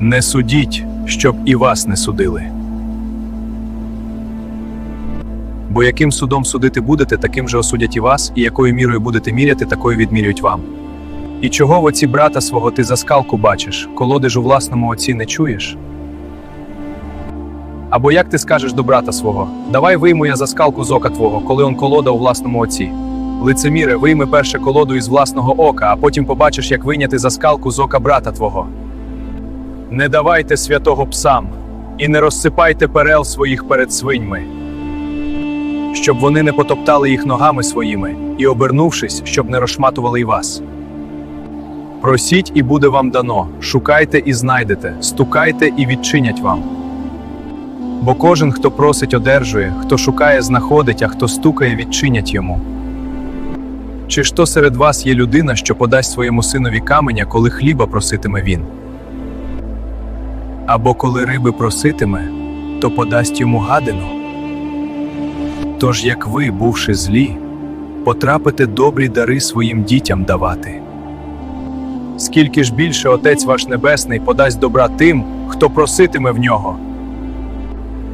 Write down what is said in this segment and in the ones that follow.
Не судіть, щоб і вас не судили. Бо яким судом судити будете, таким же осудять і вас, і якою мірою будете міряти, такою відмірюють вам. І чого в оці брата свого ти за скалку бачиш, колоди ж у власному оці не чуєш? Або як ти скажеш до брата свого: Давай вийму я за скалку з ока твого, коли он колода у власному оці. Лицеміре, вийми перше колоду із власного ока, а потім побачиш, як вийняти за скалку з ока брата твого. Не давайте святого псам, і не розсипайте перел своїх перед свиньми, щоб вони не потоптали їх ногами своїми, і, обернувшись, щоб не розшматували й вас. Просіть, і буде вам дано, шукайте і знайдете, стукайте і відчинять вам. Бо кожен, хто просить, одержує, хто шукає, знаходить, а хто стукає, відчинять йому. Чи ж то серед вас є людина, що подасть своєму синові каменя, коли хліба проситиме він? Або коли риби проситиме, то подасть йому гадину? Тож як ви, бувши злі, потрапите добрі дари своїм дітям давати. Скільки ж більше Отець ваш Небесний подасть добра тим, хто проситиме в нього.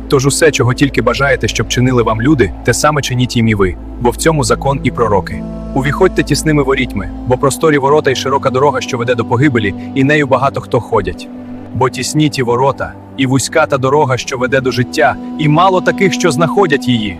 Тож усе, чого тільки бажаєте, щоб чинили вам люди, те саме чиніть їм і ви, бо в цьому закон і пророки. Увіходьте тісними ворітьми, бо просторі ворота і широка дорога, що веде до погибелі, і нею багато хто ходять. Бо тісні ті ворота, і вузька та дорога, що веде до життя, і мало таких, що знаходять її.